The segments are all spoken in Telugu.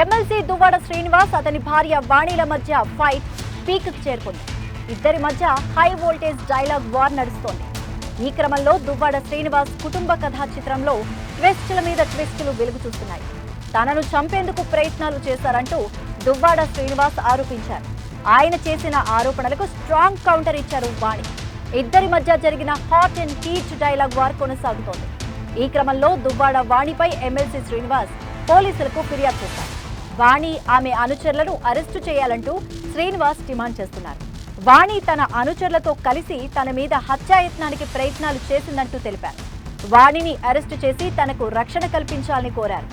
ఎమ్మెల్సీ దువ్వాడ శ్రీనివాస్ అతని భార్య వాణిల మధ్య ఫైట్ పీక్ చేరుకుంది. ఇద్దరి మధ్య హై వోల్టేజ్ డైలాగ్ వార్ నడుస్తోంది. ఈ క్రమంలో దువ్వాడ శ్రీనివాస్ కుటుంబ కథా చిత్రంలో ట్విస్టుల మీద ట్విస్టులు వెలుగు చూస్తున్నాయి. తనను చంపేందుకు ప్రయత్నాలు చేశారంటూ దువ్వాడ శ్రీనివాస్ ఆరోపించారు. ఆయన చేసిన ఆరోపణలకు స్ట్రాంగ్ కౌంటర్ ఇచ్చారు వాణి. ఇద్దరి మధ్య జరిగిన hot and heat dialogue war కొనసాగుతోంది. ఈ క్రమంలో దువ్వాడ వాణిపై ఎమ్మెల్సీ శ్రీనివాస్ పోలీసులకు ఫిర్యాదు చేశారు. వాణి ఆమె అనుచరులను అరెస్టు చేయాలంటూ శ్రీనివాస్ డిమాండ్ చేస్తున్నారు. వాణి తన అనుచరులతో కలిసి తన మీద హత్యాయత్నానికి ప్రయత్నాలు చేసిందంటూ తెలిపారు. వాణిని అరెస్టు చేసి తనకు రక్షణ కల్పించాలని కోరారు.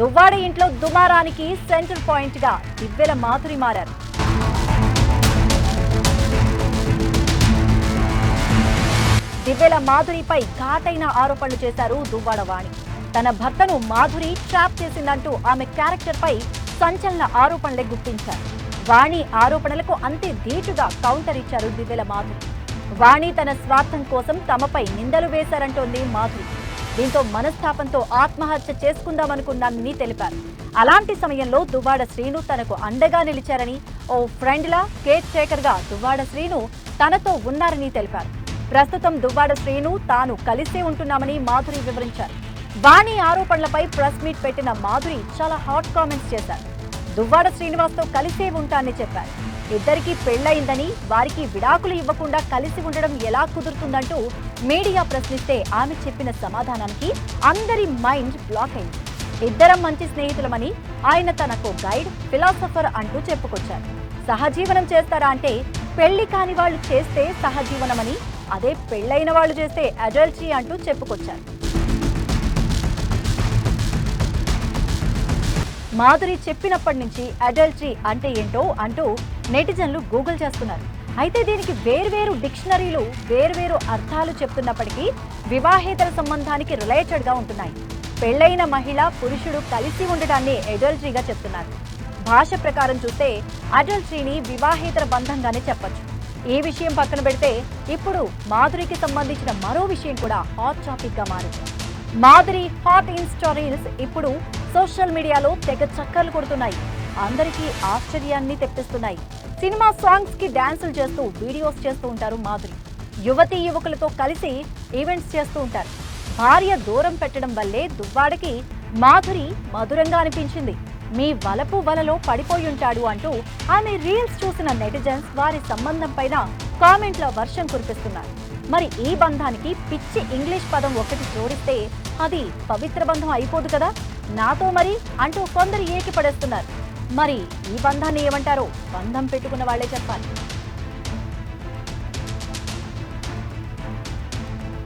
దువ్వాడ ఇంట్లో దుమారానికి సెంటర్ పాయింట్గా మాధురి మారారు. దివ్వెల మాధురిపై ఘాటైన ఆరోపణలు చేశారు దువ్వాడ వాణి. తన భర్తను మాధురి ట్రాప్ చేసిందంటూ ఆమె క్యారెక్టర్ పై సంచలన ఆరోపణలే గుప్పించారు. వాణి ఆరోపణలకు అంతే ధీటుగా కౌంటర్ ఇచ్చారు దివ్యల మాధురి. వాణి తన స్వార్థం కోసం తమపై నిందలు వేశారంటోంది మాధురి. దీంతో మనస్తాపంతో ఆత్మహత్య చేసుకుందామనుకున్నానని తెలిపారు. అలాంటి సమయంలో దువ్వాడ శ్రీను తనకు అండగా నిలిచారని ఓ ఫ్రెండ్లా కేక్ టేకర్గా దువ్వాడ శ్రీను తనతో ఉన్నారని తెలిపారు. ప్రస్తుతం దువ్వాడ శ్రీను తాను కలిసే ఉంటున్నామని మాధురి వివరించారు. వాణి ఆరోపణలపై ప్రెస్ మీట్ పెట్టిన మాధురి చాలా హాట్ కామెంట్స్ చేశారు. దువ్వాడ శ్రీనివాస్తో కలిసే ఉంటానని చెప్పారు. ఇద్దరికి పెళ్ళయిందని వారికి విడాకులు ఇవ్వకుండా కలిసి ఉండడం ఎలా కుదురుతుందంటూ మీడియా ప్రశ్నిస్తే ఆమె చెప్పిన సమాధానానికి అందరి మైండ్ బ్లాక్ అయింది. ఇద్దరం మంచి స్నేహితులమని ఆయన తనకు గైడ్ ఫిలాసఫర్ అంటూ చెప్పుకొచ్చారు. సహజీవనం చేస్తారా అంటే పెళ్ళి కాని వాళ్ళు చేస్తే సహజీవనమని అదే పెళ్ళైన వాళ్ళు చేస్తే అడల్టరీ అంటూ చెప్పుకొచ్చారు. మాధురి చెప్పినప్పటి నుంచి అడల్టరీ అంటే ఏంటో అంటూ నెటిజన్లు గూగుల్ చేస్తున్నారు. అయితే దీనికి వేర్వేరు డిక్షనరీలు వేర్వేరు అర్థాలు చెప్తున్నప్పటికీ వివాహేతర సంబంధానికి రిలేటెడ్గా ఉంటున్నాయి. పెళ్ళైన మహిళ పురుషుడు కలిసి ఉండడాన్ని అడల్టరీగా చెప్తున్నారు. భాష ప్రకారం చూస్తే అడల్టరీని వివాహేతర బంధంగానే చెప్పచ్చు. ఈ విషయం పక్కన పెడితే ఇప్పుడు మాధురికి సంబంధించిన మరో విషయం కూడా హాట్ టాపిక్గా మారింది. మాధురి హాట్ ఇన్స్టా రీల్స్ ఇప్పుడు సోషల్ మీడియాలో తెగ చక్కర్లు కొడుతున్నాయి. అందరికీ ఆశ్చర్యాన్ని తెప్పిస్తున్నాయి. సినిమా సాంగ్స్కి డాన్సులు చేస్తూ వీడియోస్ చేస్తూ ఉంటారు మాధురి యువతి యువకులతో కలిసి ఈవెంట్స్ చేస్తూ ఉంటారు. భార్య దూరం పెట్టడం వల్లే దువ్వాడకి మాధురి మధురంగా అనిపించింది. మీ వలపు వలలో పడిపోయి ఉంటాడు అంటూ ఆమె రీల్స్ చూసిన నెటిజన్స్ వారి సంబంధం పైన కామెంట్ల వర్షం కురిపిస్తున్నారు. మరి ఈ బంధానికి పిచ్చి ఇంగ్లీష్ పదం ఒకటి జోడిస్తే అది పవిత్ర బంధం అయిపోదు కదా? నాతో మరి అంటూ కొందరు ఏకి పడేస్తున్నారు మరి ఈ బంధాన్ని ఏమంటారో బంధం పెట్టుకున్న వాళ్ళే చెప్పాలి.